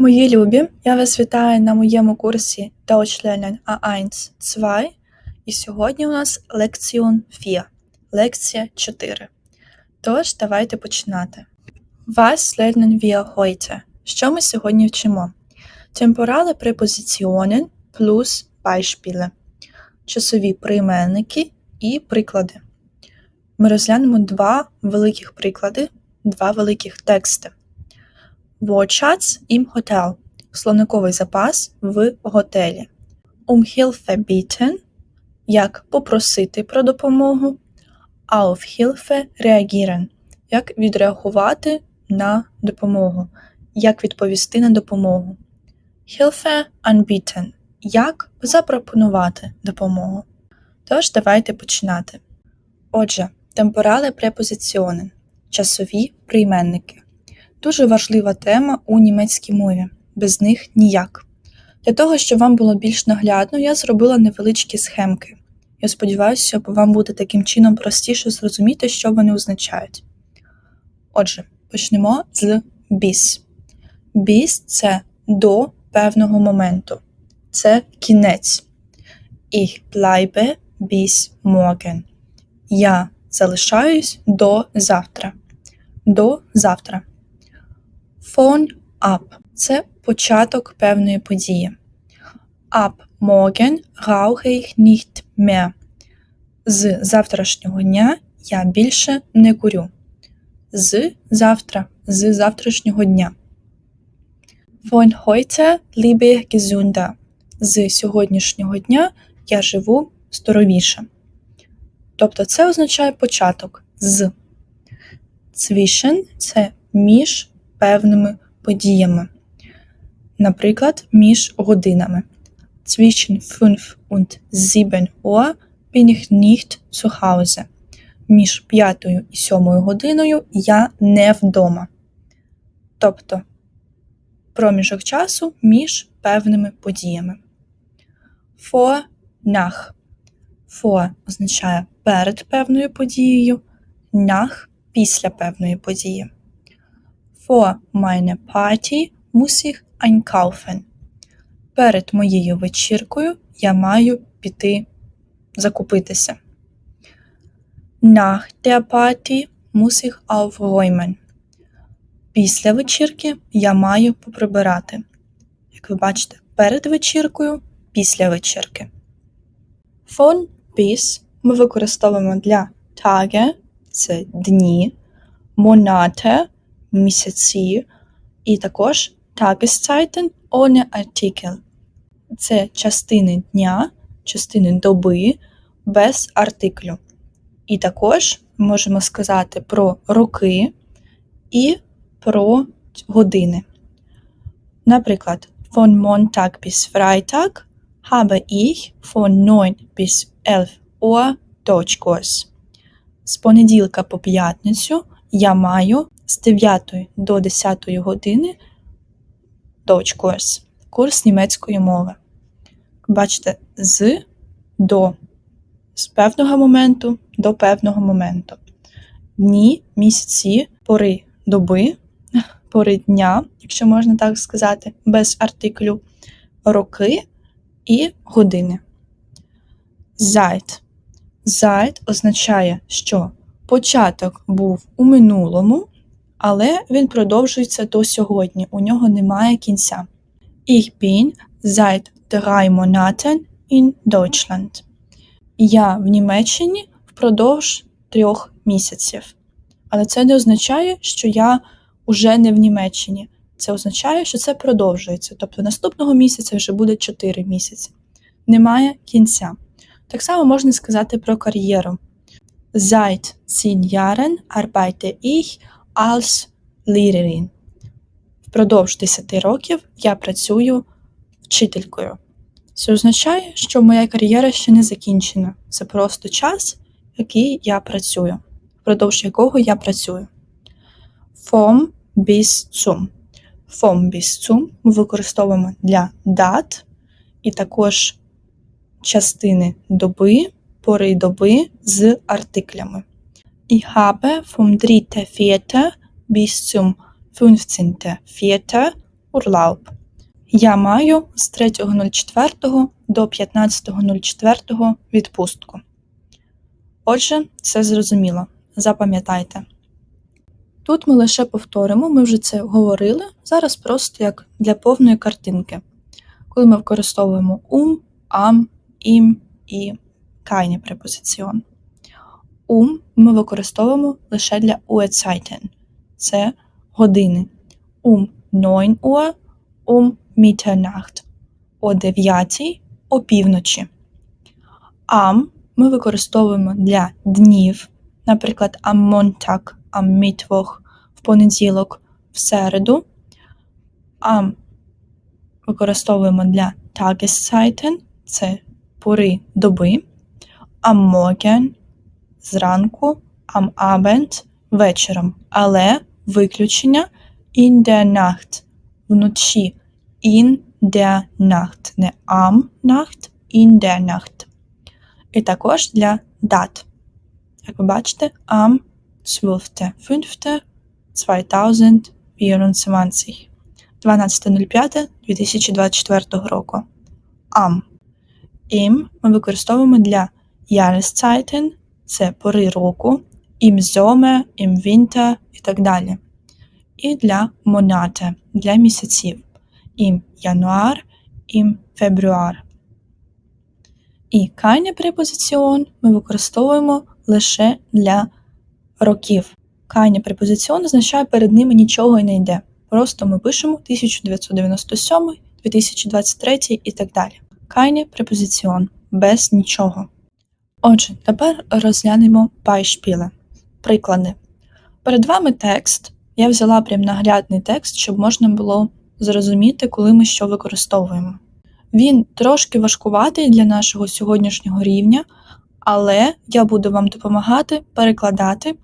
Мої любі, я вас вітаю на моєму курсі Deutsch lernen A1 2 і сьогодні у нас лекціон 4, лекція 4. Тож, давайте починати. Was lernen wir heute? Що ми сьогодні вчимо? Темпорали препозиціонен плюс Beispiele. Часові прийменники і приклади. Ми розглянемо два великих приклади, два великих тексти. Wortschatz im Hotel – словниковий запас в готелі. Um Hilfe bitten – як попросити про допомогу. Auf Hilfe reagieren – як відреагувати на допомогу, як відповісти на допомогу. Hilfe anbieten – як запропонувати допомогу. Тож давайте починати. Отже, темпорали препозиціонен – часові прийменники. Дуже важлива тема у німецькій мові, без них ніяк. Для того, щоб вам було більш наглядно, я зробила невеличкі схемки. Я сподіваюся, вам буде таким чином простіше зрозуміти, що вони означають. Отже, почнемо з біс. Біс це до певного моменту, це кінець. Ich bleibe bis morgen. Я залишаюсь до завтра. До завтра. Von ab – це початок певної події. Ab morgen rauche ich nicht mehr. З завтрашнього дня я більше не курю. З завтра, з завтрашнього дня. Von heute lebe ich gesünder. З сьогоднішнього дня я живу здоровіше. Тобто це означає початок з. Zwischen – це між певними подіями. Наприклад, між годинами. Zwischen 5 und 7 Uhr bin ich nicht zu Hause. Між 5 і 7 годиною я не вдома. Тобто проміжок часу між певними подіями. Vor nach. Vor означає перед певною подією, nach після певної події. Vor meiner Party muss ich einkaufen. Перед моєю вечіркою я маю піти закупитися. Nach der Party muss ich aufräumen. Після вечірки я маю поприбирати. Як ви бачите, перед вечіркою, після вечірки. Von bis ми використовуємо для Tage – це дні, Monate – місяці, і також Tageszeiten ohne Artikel. Це частини дня, частини доби без артиклю. І також можемо сказати про роки і про години. Наприклад, von Montag bis Freitag habe ich von 9 bis 11 Uhr Deutschkurs. З понеділка по п'ятницю я маю з 9 до 10 години Deutschkurs, курс німецької мови. Бачите, з до з певного моменту до певного моменту. Дні, місяці, пори доби, пори дня, якщо можна так сказати, без артиклю, роки і години. Zeit. Zeit означає, що початок був у минулому, але він продовжується до сьогодні. У нього немає кінця. Ich bin seit drei Monaten in Deutschland. Я в Німеччині впродовж трьох місяців. Але це не означає, що я вже не в Німеччині. Це означає, що це продовжується. Тобто наступного місяця вже буде 4 місяці. Немає кінця. Так само можна сказати про кар'єру. Seit zehn Jahren arbeite ich als Lehrerin. Впродовж 10 років я працюю вчителькою. Це означає, що моя кар'єра ще не закінчена. Це просто час, який я працюю, впродовж якого я працюю. Vom bis zum. Vom bis zum ми використовуємо для дат і також частини доби, пори доби з артиклями. Ich habe vom 3.4. bis zum 15.4. Urlaub. Я маю з 3.04 до 15.04 відпустку. Отже, все зрозуміло. Запам'ятайте. Тут ми лише повторимо, ми вже це говорили. Зараз просто як для повної картинки. Коли ми використовуємо ум, ам, ім і keine препозиціон. Ум ми використовуємо лише для Uhrzeiten. Це години. Um 9 Uhr, um Mitternacht. О 9 опівночі. Am ми використовуємо для днів, наприклад, am Montag, am Mittwoch, в понеділок, в середу. Am використовуємо для Tageszeiten, це пори доби. Am Morgen зранку, am Abend вечором. Але виключення in der Nacht вночі. In der Nacht. Не am Nacht, in der Nacht. І також для дат. Як ви бачите, am 12.05.2024. 12.05.2024 року. Am. Im ми використовуємо для Jahreszeiten, це пори року, im Sommer, і так далі. І для Monate, для місяців. Im Januar, im Februar. І keine препозиціон ми використовуємо лише для років. Keine препозиціон означає перед ними нічого і не йде. Просто ми пишемо 1997, 2023 і так далі. Keine препозиціон без нічого. Отже, тепер розглянемо Beispiele. Приклади. Перед вами текст. Я взяла прям наглядний текст, щоб можна було зрозуміти, коли ми що використовуємо. Він трошки важкуватий для нашого сьогоднішнього рівня, але я буду вам допомагати перекладати.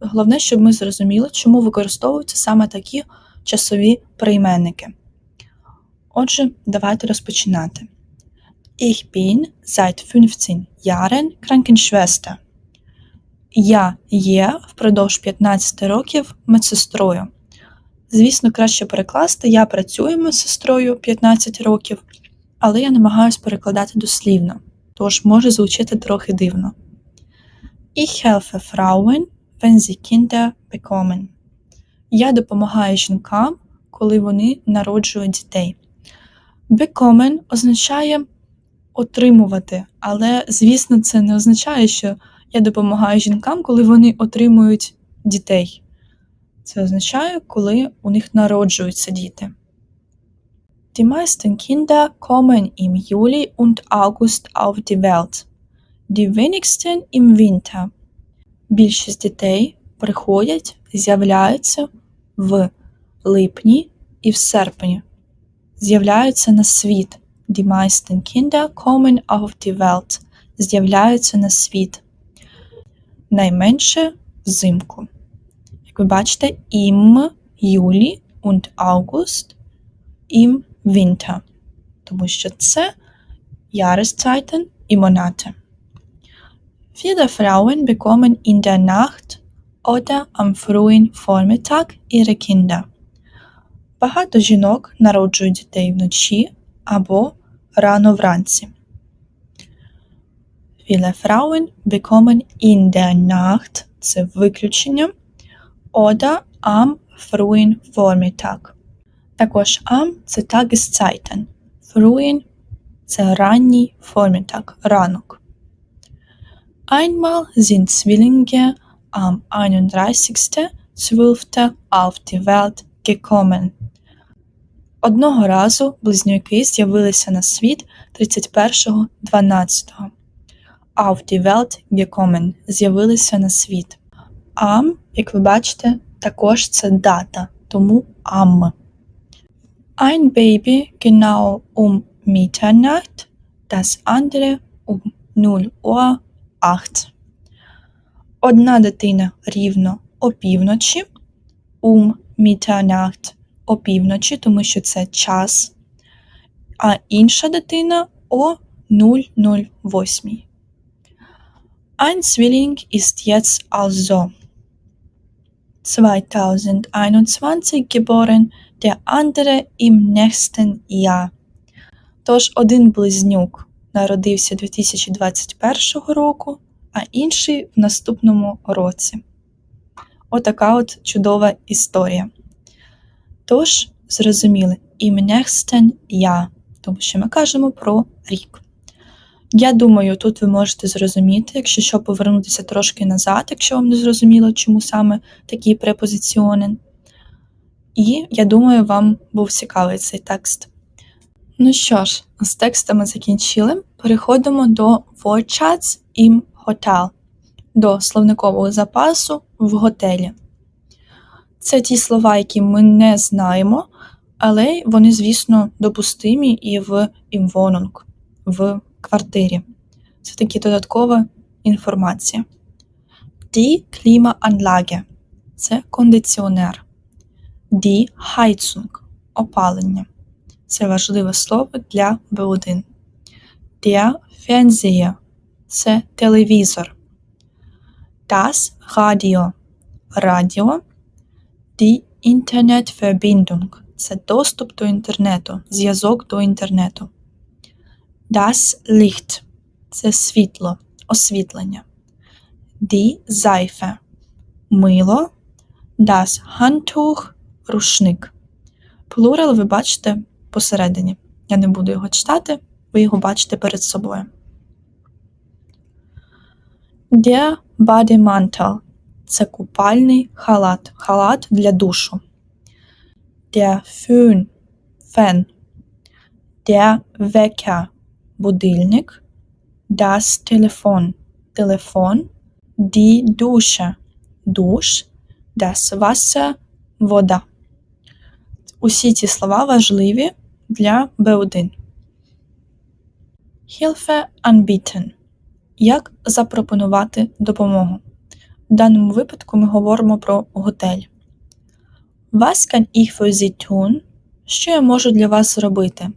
Головне, щоб ми зрозуміли, чому використовуються саме такі часові прийменники. Отже, давайте розпочинати. Ich bin seit 15 Jahren Krankenschwester. Я є впродовж 15 років медсестрою. Звісно, краще перекласти Я працюю медсестрою 15 років, але я намагаюся перекладати дослівно, тож може звучати трохи дивно. Ich helfe Frauen, wenn sie Kinder bekommen. Я допомагаю жінкам, коли вони народжують дітей. Bekommen означає отримувати, але, звісно, це не означає, що я допомагаю жінкам, коли вони отримують дітей. Це означає, коли у них народжуються діти. Die meisten Kinder kommen im Juli und August auf die Welt. Die wenigsten im Winter. Більшість дітей приходять, з'являються в липні і в серпні. З'являються на світ. Die meisten Kinder kommen auf die Welt. З'являються на світ. Найменше взимку. Як ви бачите, im Juli und August im Winter. Тому що це Jahreszeiten і Monate. Viele Frauen bekommen in der Nacht oder am frühen Vormittag ihre Kinder. Багато жінок народжують дітей вночі або рано вранці. Viele Frauen bekommen in der Nacht це виключення oder am frühen Vormittag. Також am це Tageszeiten. Frühen це ранній Vormittag, ранок. Einmal sind Zwillinge am 31.12. auf die Welt gekommen. Одного разу близнюки з'явилися на світ 31.12. Auf die Welt gekommen з'явилися на світ. Am, як ви бачите, також це дата, тому am. Ein Baby genau um Mitternacht, das andere um 0 Uhr 8. Одна дитина рівно опівночі, um Mitternacht опівночі, тому що це час, а інша дитина о 008. Ein Zwilling ist jetzt also 2021 geboren, der andere im nächsten Jahr. Тож один близнюк народився 2021 року, а інший в наступному році. Отака от чудова історія. Тож, зрозуміли, im Jahr, тому що ми кажемо про рік. Я думаю, тут ви можете зрозуміти, якщо що, повернутися трошки назад, якщо вам не зрозуміло, чому саме такі препозиціони. І я думаю, вам був цікавий цей текст. Ну що ж, з текстами закінчили. Переходимо до Wortschatz im Hotel, до словникового запасу в готелі. Це ті слова, які ми не знаємо, але вони, звісно, допустимі і в Imwohnung, в квартирі. Це такі додаткова інформація. Die Klimaanlage – це кондиціонер. Die Heizung – опалення. Це важливе слово для B1. Der Fernseher – це телевізор. Das Radio – радіо. Die Internetverbindung – це доступ до інтернету, зв'язок до інтернету. Das Licht – це світло, освітлення. Die Seife – мило. Das Handtuch – рушник. Плурал ви бачите посередині. Я не буду його читати, ви його бачите перед собою. Der Bademantel – це купальний халат, халат для душу. Der Föhn – фен. Der Wecker – будильник. Das Telefon – телефон. Die Dusche – душ. Das Wasser – вода. Усі ці слова важливі для B1. Hilfe anbieten. Як запропонувати допомогу. В даному випадку ми говоримо про готель. Was kann ich für Sie tun? Що я можу для вас зробити?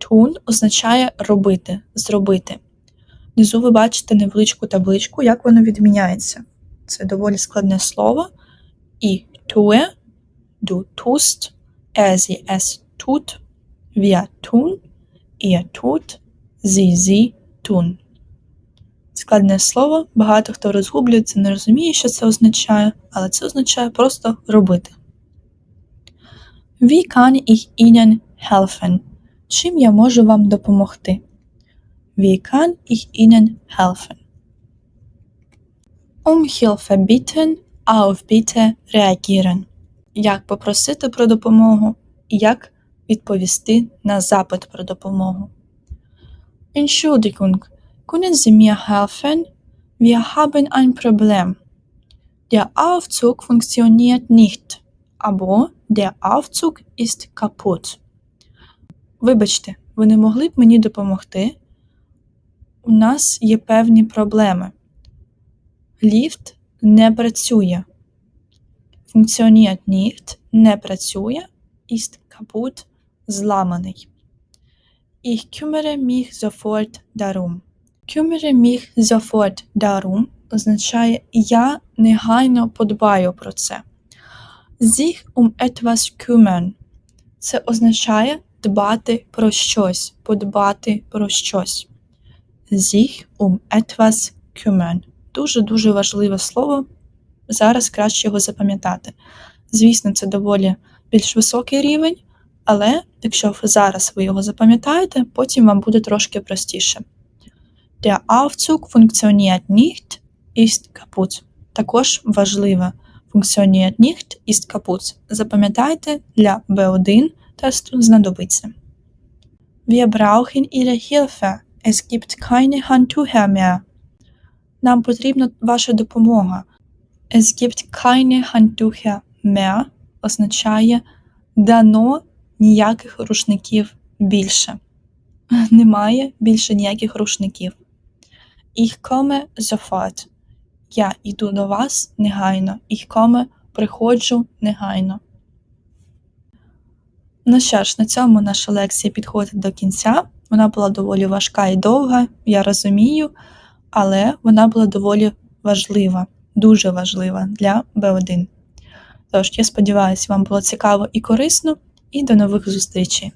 Tun означає робити, зробити. Внизу ви бачите невеличку табличку, як воно відміняється. Це доволі складне слово. І tue, du tust, er, sie, es tut, wir tun, ihr tut, sie, sie tun. Складне слово, багато хто розгублюється, не розуміє, що це означає, але це означає просто робити. Wie kann ich Ihnen helfen? Чим я можу вам допомогти? Wie kann ich Ihnen helfen? Um Hilfe bitten, auf Bitte reagieren. Як попросити про допомогу і як відповісти на запит про допомогу. Entschuldigung, können Sie mir helfen? Wir haben ein Problem. Der Aufzug funktioniert nicht, aber der Aufzug ist kaputt. Вибачте, ви не могли б мені допомогти? У нас є певні проблеми. Ліфт не працює. Funktioniert nicht не працює. Ist kaputt зламаний. Ich kümmere mich sofort darum. Mich sofort darum означає я негайно подбаю про це. Sich um etwas kümmern це означає дбати про щось, подбати про щось. Sich um etwas kümmern. Дуже-дуже важливе слово. Зараз краще його запам'ятати. Звісно, це доволі більш високий рівень, але якщо зараз ви його запам'ятаєте, потім вам буде трошки простіше. Der Aufzug funktioniert nicht, ist kaputt. Також важливе. Funktioniert nicht, ist kaputt. Запам'ятайте, для B1 тесту знадобиться. Wir brauchen Ihre Hilfe. Es gibt keine Handtücher mehr. Нам потрібна ваша допомога. Es gibt keine Handtücher mehr означає дано ніяких рушників більше. Немає більше ніяких рушників. Ich komme sofort. Я йду до вас негайно. Ich komme приходжу негайно. Ну що ж, на цьому наша лекція підходить до кінця. Вона була доволі важка і довга, я розумію, але вона була доволі важлива, дуже важлива для B1. Тож, я сподіваюся, вам було цікаво і корисно, і до нових зустрічей!